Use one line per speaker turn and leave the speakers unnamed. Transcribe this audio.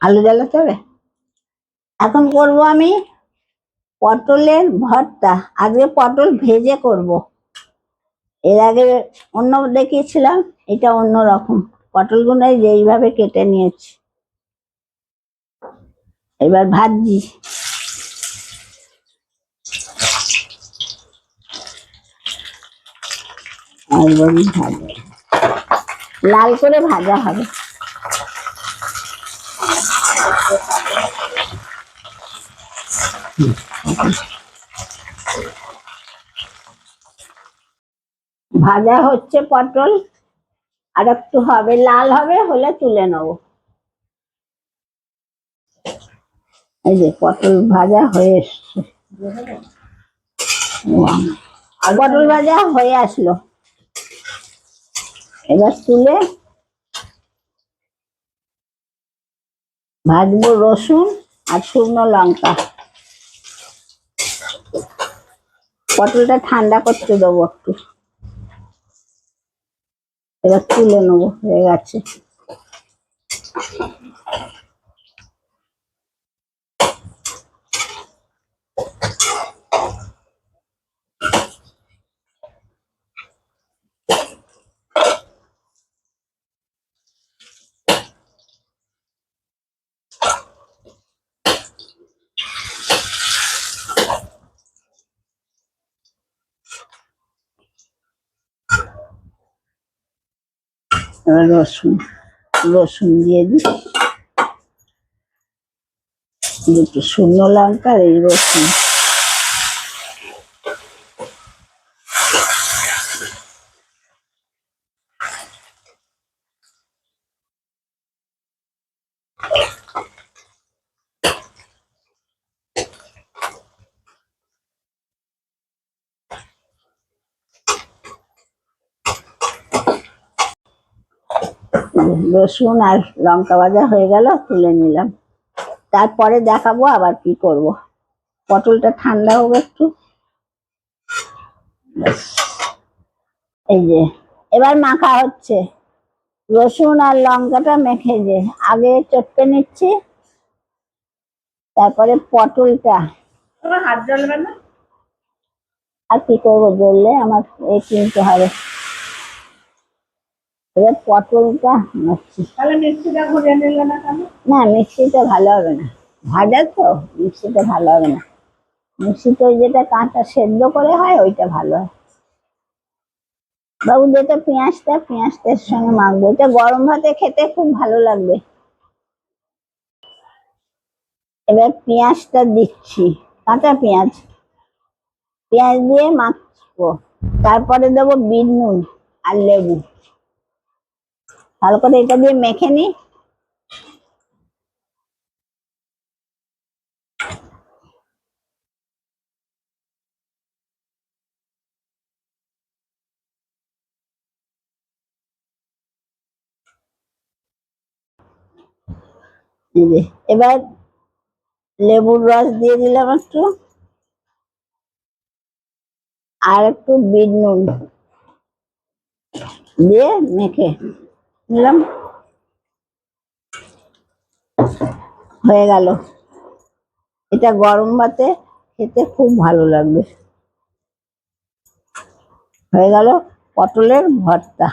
আলু জ্বালাতে হবে এখন করব আমি পটলের ভর্তা। আজকে পটল ভেজে করব। এর আগে অন্য দেখিয়েছিলাম, এটা অন্য রকম পটলগুলো এই যে এইভাবে কেটে নিয়েছি। এবার ভাজি। লাল করে ভাজা হবে। ভাজা হচ্ছে পটল, আর একটু হবে, লাল হবে, হলে তুলে নেব। এই যে পটল ভাজা হয়ে এসছে। পটল ভাজা হয়ে আসলো। এবার তুলে ভাজবো রসুন আর শুকনো লঙ্কা। পটলটা ঠান্ডা করতে দেবো একটু। এবার তুলে নেব, হয়ে গেছে। এবার রসুন রসুন দিয়ে দিই দুটো শুকনো লঙ্কা আর রসুন আর লঙ্কা ভাজা হয়ে গেল তুলে নিলাম। তারপরে দেখাবো আবার কি করব। পটলটা ঠান্ডা হোক একটু। এই যে এবার মাখা হচ্ছে। রসুন আর লঙ্কাটা মেখে যে আগে চটকে নিচ্ছি। তারপরে পটলটা।
হাত জ্বলবে না?
আর কি করব বললে? আমার এই কিনতে হবে। এবার পটলটা
না
মিক্সিটা ভালো হবে না। ভাজা তো মিক্সিটা ভালো হবে না। মিক্সিতে যেটা কাঁচা সেদ্ধ করে হয় ওইটা ভালো হয়। বাবু যেটা পেঁয়াজটা পেঁয়াজটার সঙ্গে মাখবো। এটা গরম ভাতে খেতে খুব ভালো লাগবে। এবার পেঁয়াজটা দিচ্ছি। কাঁচা পেঁয়াজ। পেঁয়াজ দিয়ে মাখবো। তারপরে দেবো বিট নুন আর লেবু। ভালো করে এটা দিয়ে মেখে নি। এবার লেবুর রস দিয়ে দিলাম একটু। আর একটু বিট নুন দিয়ে মেখে। নিলাম। হয়ে গেল। এটা গরম ভাতে খেতে খুব ভালো লাগবে। হয়ে গেল পটলের ভর্তা।